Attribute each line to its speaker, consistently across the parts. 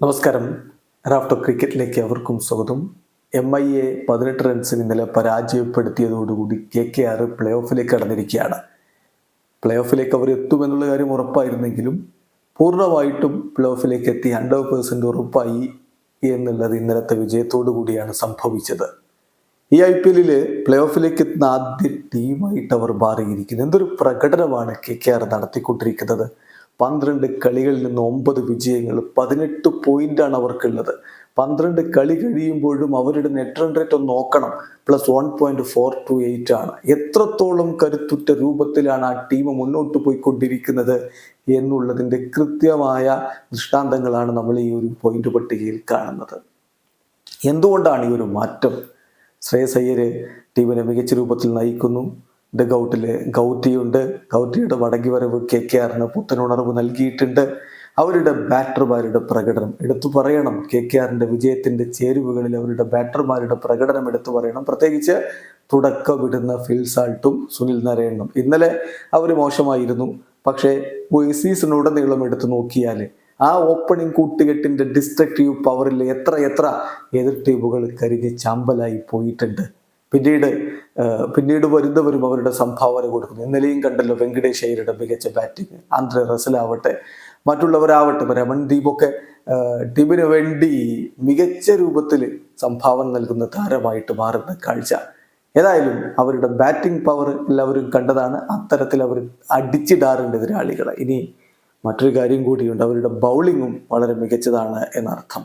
Speaker 1: നമസ്കാരം. റാഫ്റ്റോ ക്രിക്കറ്റിലേക്ക് അവർക്കും സ്വാഗതം. എം ഐ എ പതിനെട്ട് റൺസിന് ഇന്നലെ പരാജയപ്പെടുത്തിയതോടുകൂടി കെ കെ ആർ പ്ലേ ഓഫിലേക്ക് കടന്നിരിക്കുകയാണ്. പ്ലേ ഓഫിലേക്ക് അവർ എത്തുമെന്നുള്ള കാര്യം ഉറപ്പായിരുന്നെങ്കിലും പൂർണമായിട്ടും പ്ലേ ഓഫിലേക്ക് എത്തി ഹൺഡ്രഡ് പേഴ്സന്റ് ഉറപ്പായി എന്നുള്ളത് ഇന്നലത്തെ വിജയത്തോടു കൂടിയാണ് സംഭവിച്ചത്. ഈ ഐ പി എല്ലിൽ പ്ലേ ഓഫിലേക്ക് എത്തുന്ന ആദ്യ ടീമായിട്ട് അവർ മാറിയിരിക്കുന്നത് എന്തൊരു പ്രകടനമാണ് കെ കെ ആർ നടത്തിക്കൊണ്ടിരിക്കുന്നത്. പന്ത്രണ്ട് കളികളിൽ നിന്ന് ഒമ്പത് വിജയങ്ങൾ പതിനെട്ട് പോയിന്റാണ് അവർക്കുള്ളത്. പന്ത്രണ്ട് കളി കഴിയുമ്പോഴും അവരുടെ നെറ്റ് റൺ റേറ്റ് ഒന്ന് നോക്കണം. Plus one point four two eight ആണ്. എത്രത്തോളം കരുത്തുറ്റ രൂപത്തിലാണ് ആ ടീം മുന്നോട്ട് പോയിക്കൊണ്ടിരിക്കുന്നത് എന്നുള്ളതിന്റെ കൃത്യമായ ദൃഷ്ടാന്തങ്ങളാണ് നമ്മൾ ഈ ഒരു പോയിന്റ് പട്ടികയിൽ കാണുന്നത്. എന്തുകൊണ്ടാണ് ഈ ഒരു മാറ്റം? ശ്രേയസ് ടീമിനെ മികച്ച രൂപത്തിൽ നയിക്കുന്നു. ഡഗൌട്ടിൽ ഗൗത്തിയുണ്ട് ഗൗത്തിയുടെ മടങ്ങി വരവ് കെ കെ ആറിന് പുത്തനുണർവ് നൽകിയിട്ടുണ്ട്. അവരുടെ ബാറ്റർമാരുടെ പ്രകടനം എടുത്തു പറയണം. കെ കെ ആറിന്റെ വിജയത്തിന്റെ ചേരുവകളിൽ അവരുടെ ബാറ്റർമാരുടെ പ്രകടനം എടുത്തു പറയണം. പ്രത്യേകിച്ച് തുടക്കമിടുന്ന ഫിൽസാൾട്ടും സുനിൽ നരയണ്ണും ഇന്നലെ അവർ മോശമായിരുന്നു. പക്ഷേ സീസണുടനീളം എടുത്തു നോക്കിയാൽ ആ ഓപ്പണിംഗ് കൂട്ടുകെട്ടിന്റെ ഡിസ്ട്രക്റ്റീവ് പവറിൽ എത്ര എത്ര എതിർ ടീമുകൾ കരിഞ്ഞ് ചാമ്പലായി പോയിട്ടുണ്ട്. പിന്നീട് പിന്നീട് വരുന്നവരും അവരുടെ സംഭാവന കൊടുക്കുന്നു. ഇന്നലെയും കണ്ടല്ലോ വെങ്കടേഷ് അയ്യരുടെ മികച്ച ബാറ്റിംഗ് ആന്ധ്ര റസലാവട്ടെ മറ്റുള്ളവരാവട്ടെ രമൺദീപൊക്കെ ടീമിന് വേണ്ടി മികച്ച രൂപത്തിൽ സംഭാവന നൽകുന്ന താരമായിട്ട് മാറുന്ന കാഴ്ച. ഏതായാലും അവരുടെ ബാറ്റിംഗ് പവർ എല്ലാവരും കണ്ടതാണ്. അത്തരത്തിൽ അവർ അടിച്ചിടാറുണ്ട് എതിരാളികളെ. ഇനി മറ്റൊരു കാര്യം കൂടിയുണ്ട്. അവരുടെ ബൗളിങ്ങും വളരെ മികച്ചതാണ് എന്നർത്ഥം.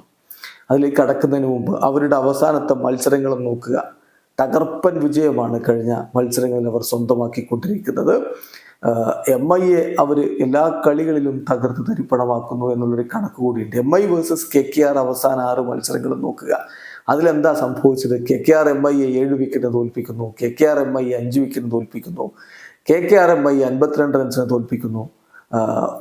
Speaker 1: അതിലേക്ക് കടക്കുന്നതിന് മുമ്പ് അവരുടെ അവസാനത്തെ മത്സരങ്ങളും നോക്കുക. തകർപ്പൻ വിജയമാണ് കഴിഞ്ഞ മത്സരങ്ങളിൽ അവർ സ്വന്തമാക്കിക്കൊണ്ടിരിക്കുന്നത്. എം ഐ എ അവർ എല്ലാ കളികളിലും തകർത്ത് തരിപ്പണമാക്കുന്നു എന്നുള്ളൊരു കണക്ക് കൂടിയുണ്ട്. M I versus K K R അവസാന ആറ് മത്സരങ്ങളും നോക്കുക. അതിലെന്താ സംഭവിച്ചത്? K K R M I A ഏഴ് wicket തോൽപ്പിക്കുന്നു. K K R M I A അഞ്ച് wicket തോൽപ്പിക്കുന്നു. K K R M I അൻപത്തിരണ്ട് റൺസിന് തോൽപ്പിക്കുന്നു.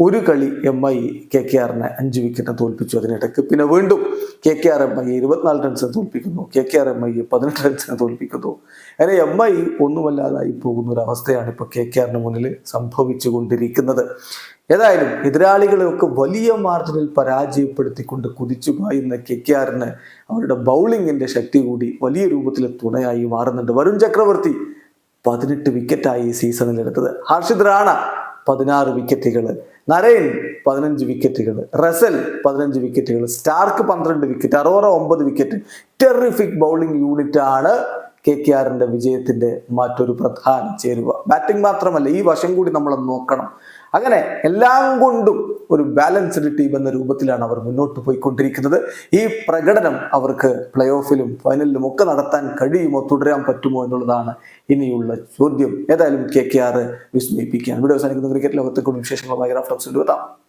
Speaker 1: ഒരു കളി എം ഐ കെ കെ ആറിനെ അഞ്ച് വിക്കറ്റ് തോൽപ്പിച്ചു. അതിനിടയ്ക്ക് പിന്നെ വീണ്ടും K K R M I ഇരുപത്തിനാല് റൺസിനെ തോൽപ്പിക്കുന്നു. K K R M I പതിനെട്ട് റൺസിനെ തോൽപ്പിക്കുന്നു. അങ്ങനെ എം ഐ ഒന്നുമല്ലാതായി പോകുന്ന ഒരു അവസ്ഥയാണ് ഇപ്പോൾ കെ കെ ആറിന് മുന്നിൽ സംഭവിച്ചു കൊണ്ടിരിക്കുന്നത് ഏതായാലും എതിരാളികളെയൊക്കെ വലിയ മാർജിനിൽ പരാജയപ്പെടുത്തിക്കൊണ്ട് കുതിച്ചു പായുന്ന കെ കെ ആറിന് അവരുടെ ബൗളിങ്ങിന്റെ ശക്തി കൂടി വലിയ രൂപത്തിൽ തുണയായി മാറുന്നുണ്ട്. വരുൺ ചക്രവർത്തി പതിനെട്ട് വിക്കറ്റായി ഈ സീസണിൽ എടുത്തത്. ഹർഷിത് റാണ പതിനാറ് വിക്കറ്റുകൾ നരയൻ പതിനഞ്ച് വിക്കറ്റുകൾ റസൽ പതിനഞ്ച് വിക്കറ്റുകൾ സ്റ്റാർക്ക് പന്ത്രണ്ട് വിക്കറ്റ് അറോറ ഒമ്പത് വിക്കറ്റ് ടെറിഫിക് ബൗളിംഗ് യൂണിറ്റ് ആണ് കെ കെ ആറിന്റെ വിജയത്തിന്റെ മറ്റൊരു പ്രധാന ചേരുവ. ബാറ്റിംഗ് മാത്രമല്ല ഈ വശം കൂടി നമ്മൾ നോക്കണം. അങ്ങനെ എല്ലാം കൊണ്ടും ഒരു ബാലൻസ്ഡ് ടീം എന്ന രൂപത്തിലാണ് അവർ മുന്നോട്ട് പോയിക്കൊണ്ടിരിക്കുന്നത്. ഈ പ്രകടനം അവർക്ക് പ്ലേ ഓഫിലും ഫൈനലിലും ഒക്കെ നടത്താൻ കഴിയുമോ തുടരാൻ പറ്റുമോ എന്നുള്ളതാണ് ഇനിയുള്ള ചോദ്യം. ഏതായാലും കെ കെ ആർ വിസ്മയിപ്പിക്കുകയാണ്. ഇവിടെ അവസാനിക്കുന്ന. ക്രിക്കറ്റ് ലോകത്തെ കൂടുതൽ വിശേഷങ്ങളുമായി റാഫ്റ്റോക്സിൽ എത്താം